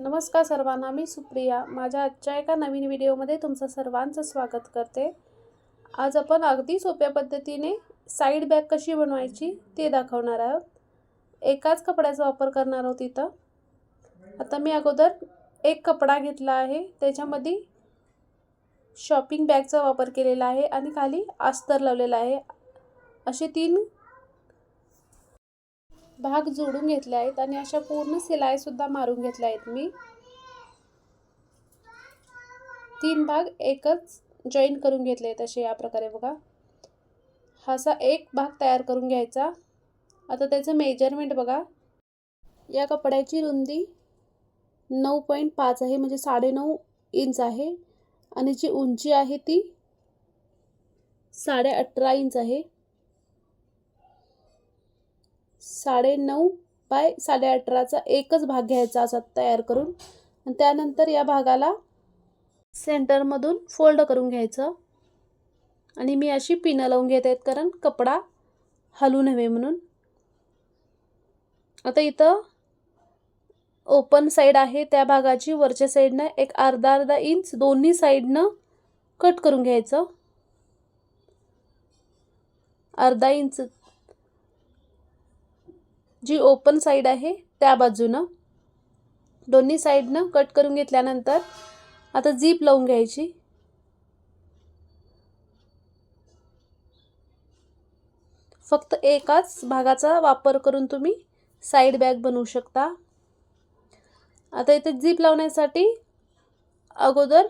नमस्कार सर्वांना मी सुप्रिया. माझ्या आजच्या एका नवीन व्हिडिओमध्ये तुमचं सर्वांचं स्वागत करते. आज आपण अगदी सोप्या पद्धतीने साईड बॅग कशी बनवायची ते दाखवणार आहोत. एकाच कपड्याचा वापर करणार आहोत इथं. आता मी अगोदर एक कपडा घेतला आहे. त्याच्यामध्ये शॉपिंग बॅगचा वापर केलेला आहे आणि खाली अस्तर लावलेला आहे. असे तीन भाग जोडून घेतले आहेत आणि अशा पूर्ण सिलाईसुद्धा मारून घेतल्या आहेत मी. तीन भाग एकच जॉईन करून घेतले आहेत असे या प्रकारे बघा. हा असा एक भाग तयार करून घ्यायचा. आता त्याचं मेजरमेंट बघा. या कपड्याची रुंदी नऊ पॉईंट पाच आहे म्हणजे साडेनऊ इंच आहे. आणि जी उंची आहे ती साडे अठरा इंच आहे. साडे नऊ बाय साडे अठराचा एकच भाग घ्यायचा असा तयार करून आणि त्यानंतर या भागाला सेंटरमधून फोल्ड करून घ्यायचं. आणि मी अशी पिनं लावून घेत आहेत कारण कपडा हलू नव्हे म्हणून. आता इथं ओपन साईड आहे त्या भागाची वरच्या साईडनं एक अर्धा अर्धा इंच दोन्ही साईडनं कट करून घ्यायचं. अर्धा इंच जी ओपन साईड आहे त्या बाजूनं. दोन्ही साईडनं कट करून घेतल्यानंतर आता जीप लावून घ्यायची. फक्त एकाच भागाचा वापर करून तुम्ही साईड बॅग बनवू शकता. आता इथे जीप लावण्यासाठी अगोदर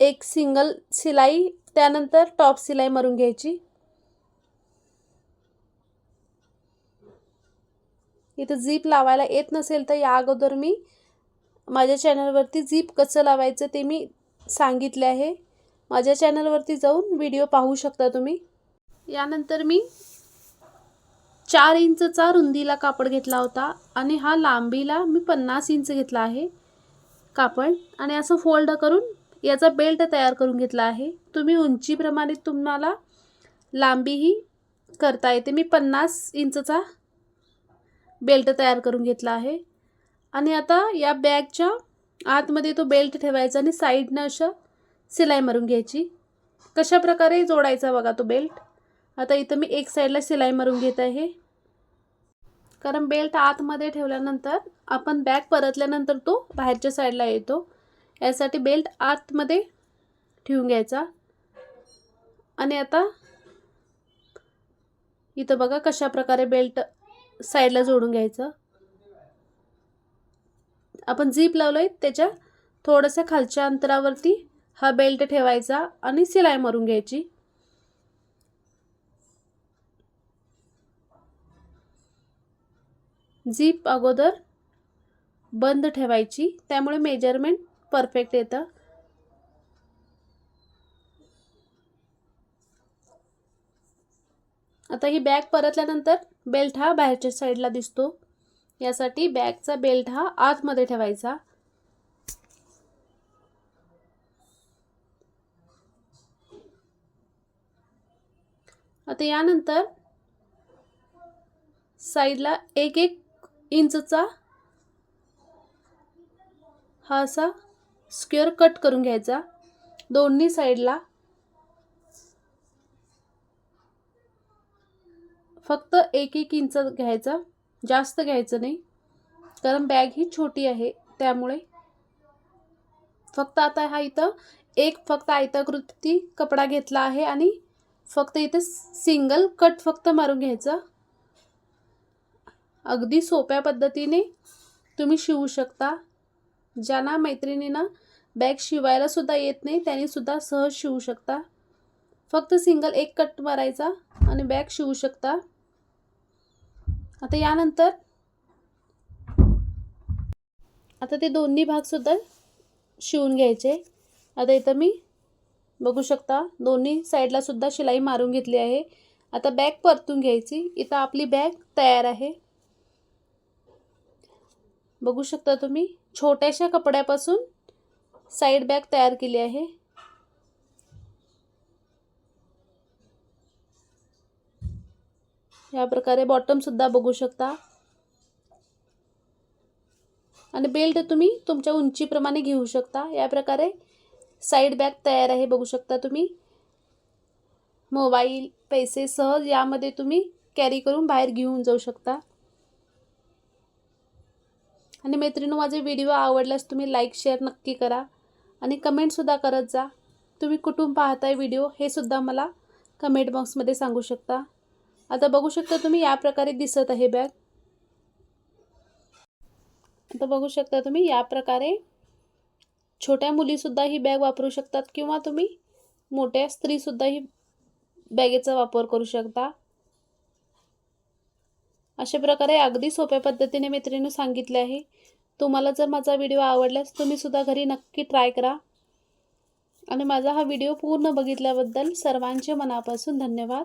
एक सिंगल शिलाई त्यानंतर टॉप शिलाई मारून घ्यायची. इथं झीप लावायला येत नसेल तर या अगोदर मी माझ्या चॅनलवरती झीप कसं लावायचं ते मी सांगितले आहे. माझ्या चॅनलवरती जाऊन व्हिडिओ पाहू शकता तुम्ही. यानंतर मी चार इंचचा रुंदीला कापड घेतला होता आणि हा लांबीला मी पन्नास इंच घेतला आहे कापड. आणि असं फोल्ड करून याचा बेल्ट तयार करून घेतला आहे. तुम्ही उंचीप्रमाणे तुम्हाला लांबीही करता येते. मी पन्नास इंचचा बेल्ट तयार करून घेतला आहे. आणि आता या बॅगच्या आतमध्ये तो बेल्ट ठेवायचा आणि साईडनं अशा सिलाई मारून घ्यायची. कशा प्रकारे जोडायचा बघा तो बेल्ट. आता इथं मी एक साईडला सिलाई मारून घेत आहे. कारण बेल्ट आतमध्ये ठेवल्यानंतर आपण बॅग परतल्यानंतर तो बाहेरच्या साईडला येतो. यासाठी बेल्ट आतमध्ये ठेवून घ्यायचा. आणि आता इथं बघा कशा प्रकारे बेल्ट साईडला जोडून घ्यायचं. आपण झीप लावलो आहे त्याच्या थोडंसं खालच्या अंतरावरती हा बेल्ट ठेवायचा आणि सिलाई मारून घ्यायची. झीप अगोदर बंद ठेवायची त्यामुळे मेजरमेंट परफेक्ट येतं. आता ही बॅग परतल्यानंतर बेल्ट हा बाहेरच्या साईडला दिसतो. यासाठी बॅगचा बेल्ट हा आतमध्ये ठेवायचा. आता यानंतर साईडला एक एक इंचचा हा असा स्क्वेअर कट करून घ्यायचा. दोन्ही साईडला फक्त एक एक इंच घ्यायचा जास्त घ्यायचं नाही. कारण बॅग ही छोटी आहे त्यामुळे. फक्त आता हा इथं एक फक्त आयताकृती कपडा घेतला आहे आणि फक्त इथं सिंगल कट फक्त मारून घ्यायचा. अगदी सोप्या पद्धतीने तुम्ही शिवू शकता. ज्यांना मैत्रिणींना बॅग शिवायला सुद्धा येत नाही त्यांनी सुद्धा सहज शिवू शकता. फक्त सिंगल एक कट मारायचा आणि बॅग शिवू शकता. आता यानंतर आता ते दोन्ही भागसुद्धा शिवून घ्यायचे. आता इथं मी बघू शकता दोन्ही साईडला सुद्धा शिलाई मारून घेतली आहे. आता बॅग परतून घ्यायची. इथं आपली बॅग तयार आहे. बघू शकता तुम्ही छोट्याशा कपड्यापासून साईड बॅग तयार केली आहे. या प्रकारे बॉटमसुद्धा बघू शकता. आणि बेल्ट तुम्ही तुमच्या उंचीप्रमाणे घेऊ शकता. या प्रकारे साईड बॅग तयार आहे बघू शकता तुम्ही. मोबाईल पैसे सहज यामध्ये तुम्ही कॅरी करून बाहेर घेऊन जाऊ शकता. आणि मैत्रिणी माझे व्हिडिओ आवडल्यास तुम्ही लाईक शेअर नक्की करा. आणि कमेंटसुद्धा करत जा. तुम्ही कुठून पाहताय व्हिडिओ हे सुद्धा मला कमेंट बॉक्समध्ये सांगू शकता. आता बघू शकता तुम्ही या प्रकारे दिसत आहे बॅग. आता बघू शकता तुम्ही या प्रकारे छोट्या मुलीसुद्धा ही बॅग वापरू शकतात किंवा तुम्ही मोठ्या स्त्रीसुद्धा ही बॅगेचा वापर करू शकता. अशा प्रकारे अगदी सोप्या पद्धतीने मैत्रिणी सांगितले आहे. तुम्हाला जर माझा व्हिडिओ आवडल्यास तुम्हीसुद्धा घरी नक्की ट्राय करा. आणि माझा हा व्हिडिओ पूर्ण बघितल्याबद्दल सर्वांचे मनापासून धन्यवाद.